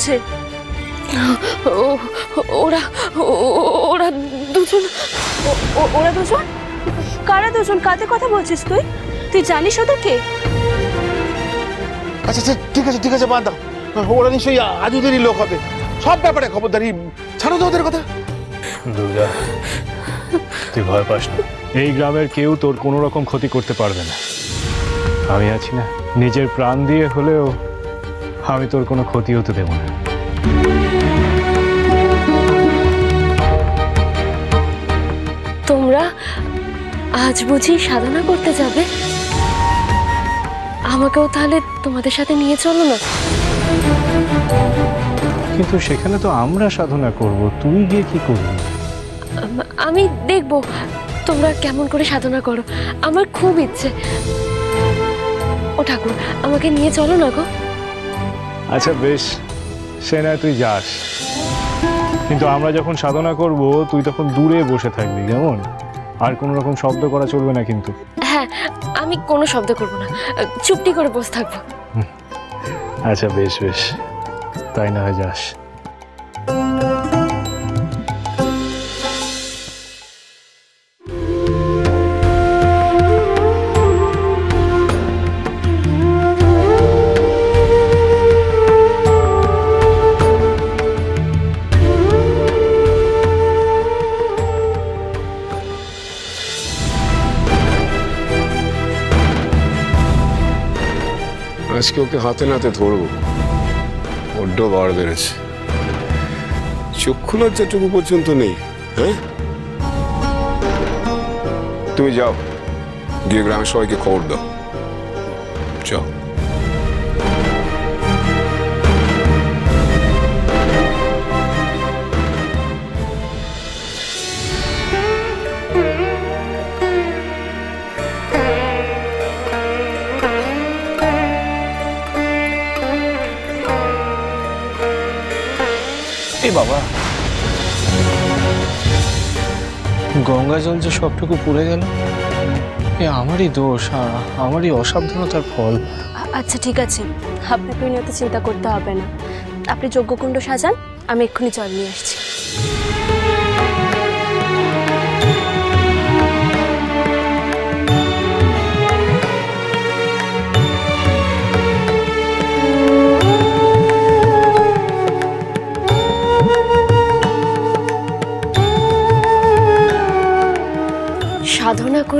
দেখাচ্ছে ও ওরা ওরা দুজন ওরা দুজন? কারা দুজন? কাদের কথা বলছিস তুই? তুই জানিস ওদেরকে আচ্ছা আচ্ছা ঠিক আছে ঠিক আছে বাদ দাও। ওরা নিশ্চয়ই আজুদেরই লোক হবে। সব ব্যাপারে খবরদারি। ছাড়ো তো ওদের কথা। দুর্গা তুই ভয় পাস না। এই গ্রামের কেউ তোর কোনো রকম ক্ষতি করতে পারবে না। আমি আছি না। নিজের প্রাণ দিয়ে হলেও আমি তোর কোনো ক্ষতি হতে দেবো না। তোমরা আজ বুঝি সাধনা করতে যাবে? আমাকেও তাহলে তোমাদের সাথে নিয়ে চলো না। কিন্তু সেখানে তো আমরা সাধনা করব তুই গিয়ে কি করবি? আমি দেখব তোমরা কেমন করে সাধনা করো। আমার খুব ইচ্ছে। ও ঠাকুর আমাকে নিয়ে চলো না গো। আচ্ছা বেশ। সে নয় তুই যাস। কিন্তু আমরা যখন সাধনা করব তুই তখন দূরে বসে থাকবি কেমন? আর কোনো রকম শব্দ করা চলবে না কিন্তু। হ্যাঁ আমি কোনো শব্দ করব না। চুপটি করে বসে থাকব। আচ্ছা বেশ বেশ। তাই না হয় যাস। আজকে ওকে হাতে নাতে ধরবো। বড্ড বার বেড়েছে। চক্ষু লজ্জাটুকু পর্যন্ত নেই হ্যাঁ? তুমি যাও, গিয়ে গ্রামের সবাইকে খবর দাও। যাও। এ বাবা। গঙ্গা জল যে সবটুকু পড়ে গেল, এ আমারই দোষ আমারই অসাবধানতার ফল। আচ্ছা ঠিক আছে, আপনাকে নিয়ে চিন্তা করতে হবে না। আপনি যজ্ঞকুণ্ড সাজান, আমি এক্ষুনি জল নিয়ে আসছি।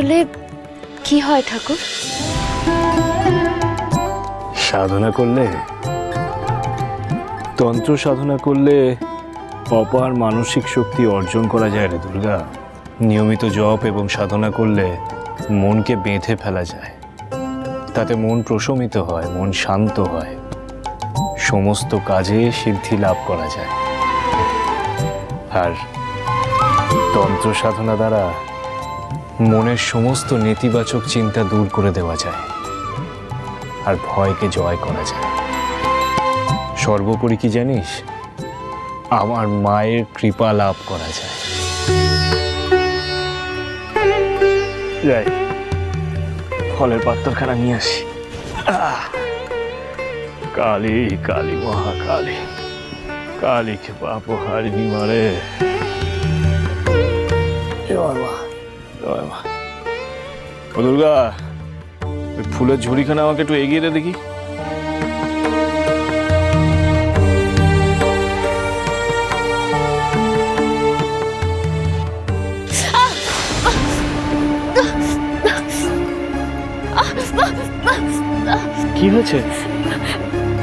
করলে কি হয় ঠাকুর? সাধনা করলে, তন্ত্র সাধনা করলে অপার মানসিক শক্তি অর্জন করা যায় রে দুর্গা। নিয়মিত জপ এবং সাধনা করলে মনকে বেঁধে ফেলা যায়। তাতে মন প্রশমিত হয়, মন শান্ত হয়। সমস্ত কাজে সিদ্ধি লাভ করা যায়। আর তন্ত্র সাধনা দ্বারা মনের সমস্ত নেতিবাচক চিন্তা দূর করে দেওয়া যায়। আর ভয়কে জয় করা যায়। সর্বোপরি কি জানিস? আমার মায়ের কৃপা লাভ করা যায়। যাই। ফলের পাত্রখানা নিয়ে আসি! কালী কালী, মহাকালী। কালীকে পাপ হারিনি মারে মা। ও দুর্গা ওই ফুলের ঝুড়িখানা আমাকে একটু এগিয়ে দে দেখি। কি হয়েছে?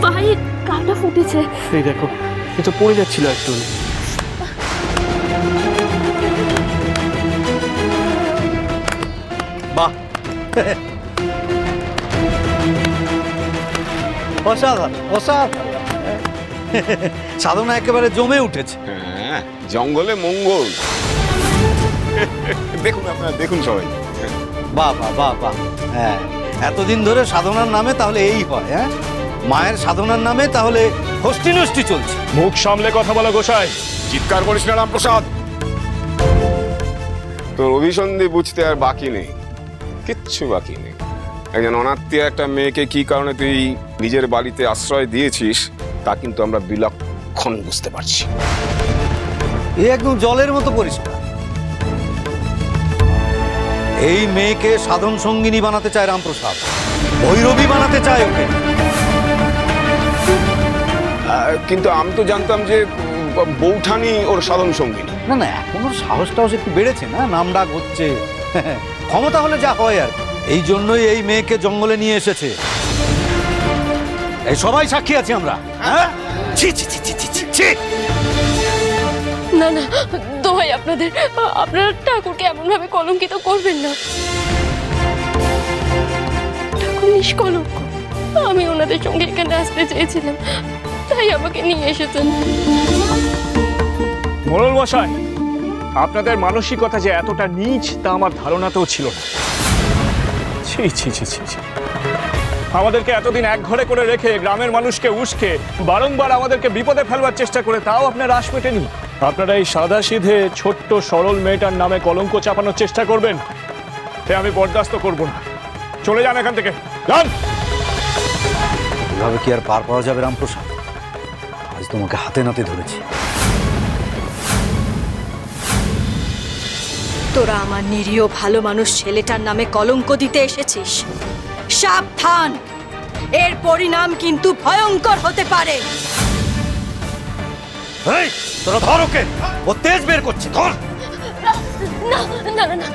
পায়ে কাটা ফুটেছে। এই দেখো এ তো পড়ে যাচ্ছিল একটু। অসাধারণ অসাধারণ। সাধনা একেবারে জমে উঠেছে। হ্যাঁ জঙ্গলে মঙ্গল। দেখুন আপনারা দেখুন সবাই। বাহ বাহ বাহ বাহ। হ্যাঁ এতদিন ধরে সাধনার নামে তাহলে এই হয় হ্যাঁ? মায়ের সাধনার নামে তাহলে হস্তি নষ্টি চলছে। মুখ সামলে কথা বলা গোসাই। চিৎকার করিস না রামপ্রসাদ। তোর অভিসন্ধি বুঝতে আর বাকি নেই। কিচ্ছু বাকি নেই। একজন অনাত্মীয় একটা মেয়েকে কি কারণে তুই নিজের বাড়িতে আশ্রয় দিয়েছিস তা কিন্তু আমরা বিলক্ষণ বুঝতে পারছি। এ একদম জলের মতো পরিষ্কার। এই মেয়েকে সাধন সঙ্গিনী বানাতে চায় রামপ্রসাদ। ভৈরবী বানাতে চায় ওকে। কিন্তু আমি তো জানতাম যে বৌঠানি ওর সাধন সঙ্গিনী। না না এখন ওর সাহস টাহস একটু বেড়েছে না? নাম ডাক হচ্ছে। ক্ষমতা হলে যা হয় আর এই জন্যই এই মেয়েকে জঙ্গলে নিয়ে এসেছে। এই সবাই সাক্ষী আছি আমরা হ্যাঁ? ছি ছি ছি ছি ছি ছি। না না দোহাই আপনাদের। আপনারা ঠাকুরকে এমনভাবে কলঙ্কিত করবেন না। ঠাকুর নিষ্কলঙ্ক। আমি ওনাদের সঙ্গে এখানে আসতে চেয়েছিলাম। তাই আমাকে নিয়ে এসেছেন। মোড়ল মশাই আপনাদের মানসিকতা যে এতটা নিচ, তা আমার ধারণাতেও ছিল না। ছি আমাদেরকে এতদিন এক ঘরে করে রেখে গ্রামের মানুষকে উস্কে, বারংবার আমাদেরকে বিপদে ফেলবার চেষ্টা করে, তাও আপনার রাশ মেটেনি আপনারা এই সাদা সিধে ছোট্ট সরল মেয়েটার নামে কলঙ্ক চাপানোর চেষ্টা করবেন? সে আমি বরদাস্ত করব না। চলে যান এখান থেকে। যান! এভাবে কি আর পার পাওয়া যাবে রামপ্রসাদ? আজ তোমাকে হাতে নাতে ধরেছি। তোরা আমার নিরীহ ভালো মানুষ ছেলেটার নামে কলঙ্ক দিতে এসেছিস? সাবধান! এর পরিণাম কিন্তু ভয়ঙ্কর হতে পারে! এই তোরা ধর ওকে! ও তেজ বের করছে ধর! না না না না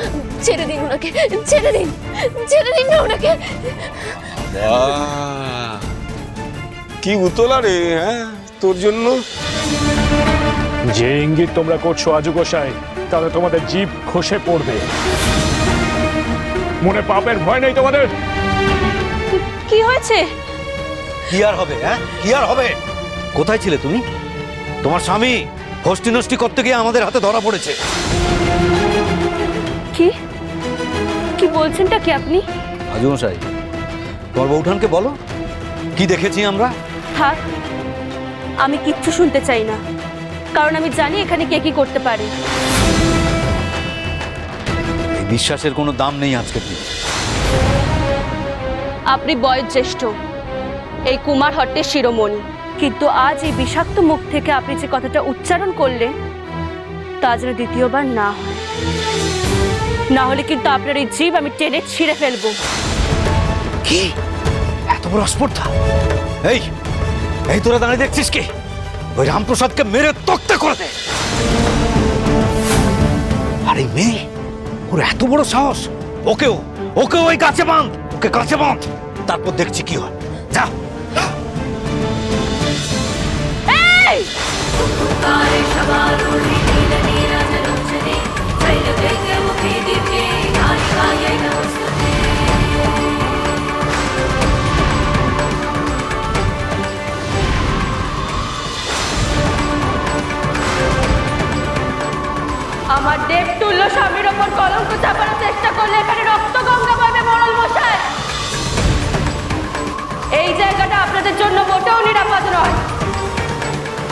ছেড়ে দিন ওনাকে ছেড়ে দিন ছেড়ে দিন না ওনাকে! কি উতলা রে হ্যাঁ তোর জন্য? যে ইঙ্গিত তোমরা করছ আজু গোসাই তাহলে তোমাদের জীব খসে পড়বে। মনে পাপের ভয় নেই তোমাদের? কি হয়েছে? কি আর হবে হ্যাঁ? কি আর হবে? কোথায় ছিলে তুমি? তোমার স্বামী হস্তি নষ্টি করতে গিয়ে আমাদের হাতে ধরা পড়েছে। কি? কি বলছেনটা কি আপনি? আজু মশাই তোমার বৌঠানকে বলো। কি দেখেছি আমরা? থাক আমি কিচ্ছু শুনতে চাই না। কারণ আমি জানি এখানে কে কি করতে পারে। বিশ্বাসের কোনো দাম নেই আজকের দিনে আপনি বয়োজ্যেষ্ঠ। এই কুমার হট্টের শিরোমণি। কিন্তু আজ এই বিষাক্ত মুখ থেকে আপনি যে কথাটা উচ্চারণ করলেন তা যেন দ্বিতীয়বার না হয়। না হলে কিন্তু আপনার এই জীব আমি টেনে ছিঁড়ে ফেলব। কি? এত বড় অস্পর্ধা? এই এই তোরা দাঁড়িয়ে দেখছিস কি? ওই রামপ্রসাদকে মেরে তক্তা করে দে। আর এই মেয়ে ওর এত বড় সাহস। ওকেও ওকে ওই কাছে বাঁধ ওকে কাছে বাঁধ। তারপর দেখছি কি হয়। যা। আমার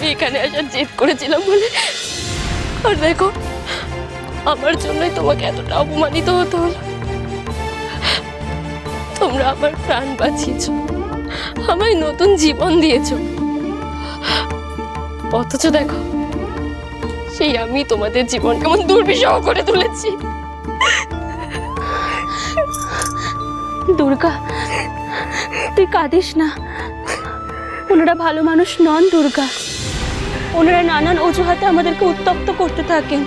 আমি এখানে আসার জেদ করেছিলাম বলে। আর দেখো, আমার জন্যই তোমাকে এতটা অপমানিত হতে হলো। তোমরা আমার প্রাণ বাঁচিয়েছ। আমায় নতুন জীবন দিয়েছ। অথচ দেখো, সেই আমি তোমাদের জীবন কেমন দুর্বিষহ করে তুলেছি। দুর্গা, তুই কাঁদিস না। ওনারা ভালো মানুষ নন দুর্গা। ওনারা নানান অজুহাতে আমাদেরকে উত্তপ্ত করতে থাকেন।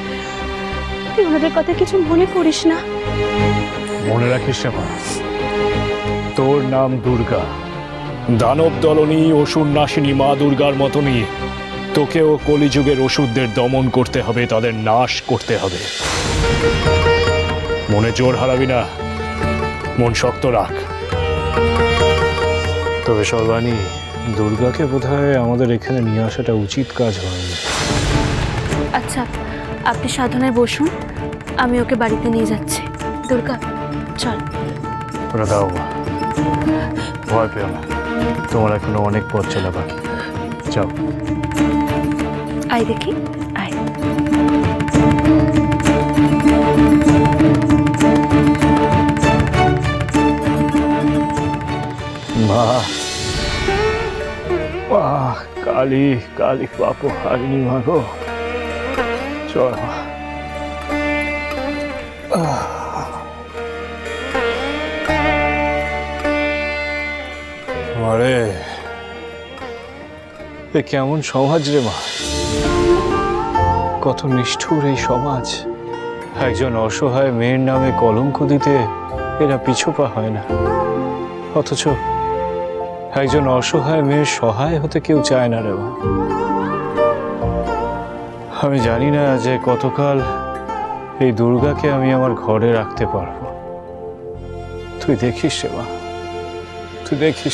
তুই ওনাদের কথা কিছু মনে করিস না। মনে রাখিস তোর নাম দুর্গা। দানব দলনী অসুর নাশিনী মা দুর্গার মতনই তোকেও কলিযুগের ওষুধদের দমন করতে হবে, তাদের নাশ করতে হবে। মনে জোর হারাবি না, মন শক্ত রাখ। তবে সর্বাণী দুর্গাকে বোধহয় আমাদের এখানে নিয়ে আসাটা উচিত কাজ হয়নি। আচ্ছা আপনি সাধনায় বসুন আমি ওকে বাড়িতে নিয়ে যাচ্ছি। দুর্গা চল। ওরা দাও। ভয় পেও না। তোমার এখনও অনেক পথ চলা বাকি। যাও। আয় দেখি আয়। মা মা কালী কালী পাপ হারিনি মা গো চল মারে, এ কেমন সমাজ রে মা। কত নিষ্ঠুর এই সমাজ। একজন অসহায় মেয়ের নামে কলঙ্ক দিতে এরা পিছুপা হয় না। অথচ একজন অসহায় মেয়ের সহায় হতে কেউ চায় না রে আমি জানি না যে কতকাল এই দুর্গাকে আমি আমার ঘরে রাখতে পারব। তুই দেখিস রে মা। তুই দেখিস।